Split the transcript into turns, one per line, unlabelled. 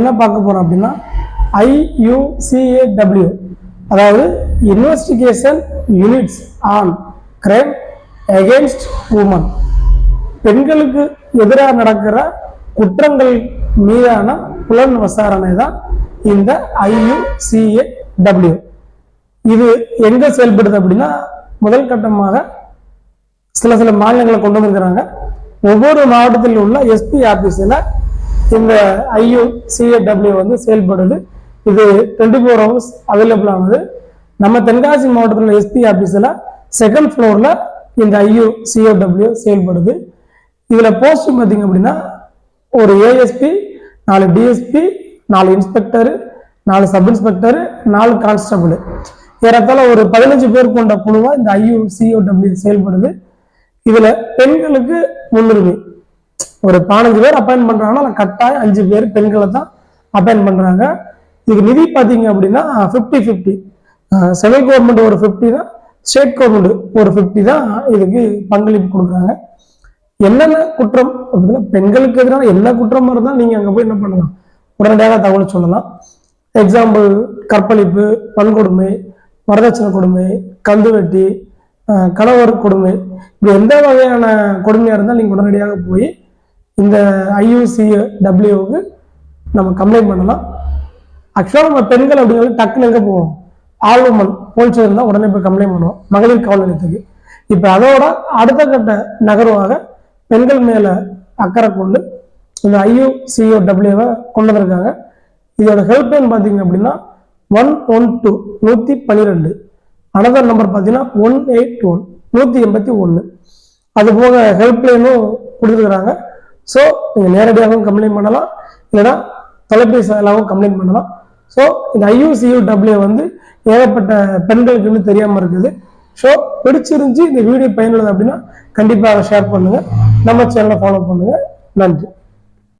என்ன பார்க்க போறோம் அப்படின்னா ஐயுசிஏடபிள்யூ அதாவது investigation units on crime against women பெண்களுக்கு எதிராக நடக்கிற குற்றங்கள் மீதான புலன் விசாரணை தான் இந்த ஐயுசிஏடபிள்யூ இது எங்க செயல்படுது அப்படின்னா முதல் கட்டமாக சில சில மாநிலங்களை கொண்டு வந்திருக்கிறாங்க. ஒவ்வொரு மாவட்டத்தில் உள்ள எஸ்பி ஆபீஸ்ல இந்த ஐயு சிஏடபிள்யூ வந்து செயல்படுது. இது டுவெண்ட்டி ஃபோர் ஹவர்ஸ் அவைலபிள் ஆகுது. நம்ம தென்காசி மாவட்டத்தில் எஸ்பி ஆஃபீஸில் செகண்ட் ஃப்ளோரில் இந்த ஐயு சிஓடபிள்யூ செயல்படுது. இதில் போஸ்ட் பார்த்தீங்க அப்படின்னா ஒரு ஏஎஸ்பி நாலு டிஎஸ்பி நாலு இன்ஸ்பெக்டரு நாலு சப் இன்ஸ்பெக்டரு நாலு கான்ஸ்டபிள் ஏறத்தாழ ஒரு பதினஞ்சு பேர் கொண்ட குழுவாக இந்த ஐயு சிஓடபிள்யூ செயல்படுது. இதில் பெண்களுக்கு முன்னுரிமை. ஒரு பதினஞ்சு பேர் அப்பாயின் பண்ணுறாங்கன்னா கட்டாயம் அஞ்சு பேர் பெண்களை தான் அப்பாயின் பண்ணுறாங்க இதுக்கு நிதி பார்த்தீங்க அப்படின்னா ஃபிஃப்டி ஃபிஃப்டி சென்ட்ரல் கவர்மெண்ட் ஒரு ஃபிஃப்டி தான் ஸ்டேட் கவர்மெண்ட் ஒரு ஃபிஃப்டி தான் இதுக்கு பங்களிப்பு கொடுக்குறாங்க. என்னென்ன குற்றம் அப்படின்னா பெண்களுக்கு எதிரான என்ன குற்றமாக இருந்தால் நீங்கள் அங்கே போய் என்ன பண்ணலாம்? உடனடியாக தகவல் சொல்லலாம். எக்ஸாம்பிள் கற்பழிப்பு வன்கொடுமை வரதட்சணை கொடுமை கந்துவெட்டி அஹ், கணவர் கொடுமை. இப்படி எந்த வகையான கொடுமையாக இருந்தால் நீங்கள் உடனடியாக போய் இந்த ஐயூசி டபிள்யூவுக்கு நம்ம கம்ப்ளைண்ட் பண்ணலாம். ஆக்சுவலாக நம்ம பெண்கள் அப்படிங்கிறது டக்குன்னு எங்கே போவோம்? ஆளுமன் போலீஸ் இருந்தால் உடனே போய் கம்ப்ளைண்ட் பண்ணுவோம். மகளிர் காவல் நிலையத்துக்கு. இப்போ அதோட அடுத்த கட்ட நகர்வாக பெண்கள் மேலே அக்கறை கொண்டு இந்த ஐயூசிஓ டபிள்யூவை கொண்டு வந்திருக்காங்க. இதோட ஹெல்ப்லைன் பார்த்தீங்க அப்படின்னா ஒன் ஒன் டூ நூற்றி பன்னிரெண்டு அனதர் நம்பர் பார்த்தீங்கன்னா ஒன் எயிட் ஒன் நூற்றி எண்பத்தி ஒன்று அது போக ஹெல்ப்லைனும் கொடுத்துருக்குறாங்க. ஸோ நீங்கள் நேரடியாகவும் கம்ப்ளைண்ட் பண்ணலாம். இல்லைன்னா தொலைபேசி கம்ப்ளைண்ட் பண்ணலாம். ஸோ இந்த ஐயூசியூ டபிள்யூ வந்து ஏகப்பட்ட பெண்களுக்கு வந்து தெரியாமல் இருக்குது. ஸோ பிடிச்சிருந்துச்சு இந்த வீடியோ பயனுள்ளது அப்படின்னா கண்டிப்பாக ஷேர் பண்ணுங்கள் நம்ம சேனலை ஃபாலோ பண்ணுங்கள் நன்றி.